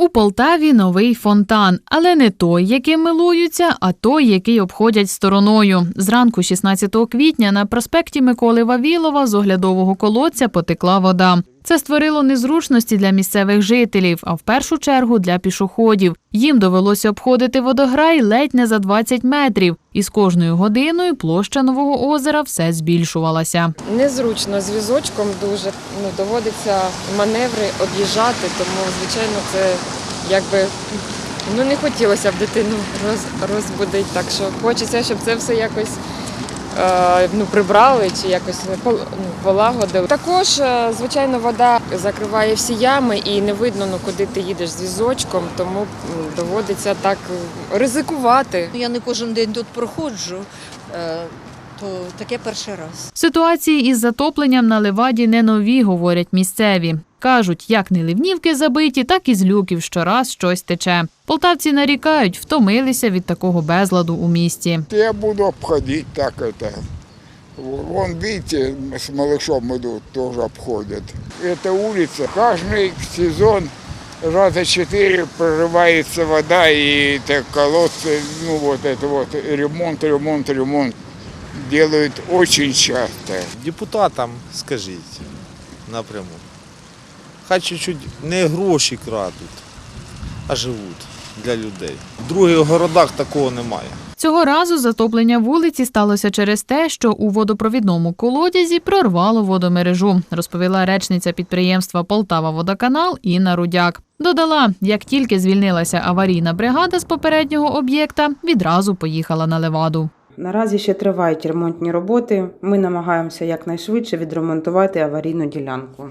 У Полтаві новий фонтан, але не той, яким милуються, а той, який обходять стороною. Зранку 16 квітня на проспекті Миколи Вавілова з оглядового колодця потекла вода. Це створило незручності для місцевих жителів, а в першу чергу для пішоходів. Їм довелося обходити водограй ледь не за 20 метрів, і з кожною годиною площа нового озера все збільшувалася. Незручно з візочком дуже ну, доводиться маневри об'їжджати, тому звичайно це якби ну не хотілося б дитину роз, розбудити. Так що хочеться, щоб це все якось ну, прибрали чи якось ну, полагодили. Також, е, звичайно, вода закриває всі ями і не видно, ну, куди ти їдеш з візочком, тому доводиться так е, ризикувати. Я не кожен день тут проходжу, е, то таке перший раз. Ситуації із затопленням на леваді не нові, говорять місцеві. Кажуть, як не ливнівки забиті, так і з люків щораз щось тече. Полтавці нарікають, втомилися від такого безладу у місті. Я буду обходить так это. Вон, видите, с малышом идут, тоже обходят. Эта улица, каждый сезон раза четыре прорывается вода, и это колодцы, ну вот это вот, ремонт, ремонт, ремонт делают очень часто. Депутатам скажіть напряму. Хай чуть-чуть не гроші крадуть, а живуть для людей. В других городах такого немає. Цього разу затоплення вулиці сталося через те, що у водопровідному колодязі прорвало водомережу, розповіла речниця підприємства Полтава Водоканал Інна Рудяк. Додала, як тільки звільнилася аварійна бригада з попереднього об'єкта, відразу поїхала на леваду. Наразі ще тривають ремонтні роботи. Ми намагаємося якнайшвидше відремонтувати аварійну ділянку.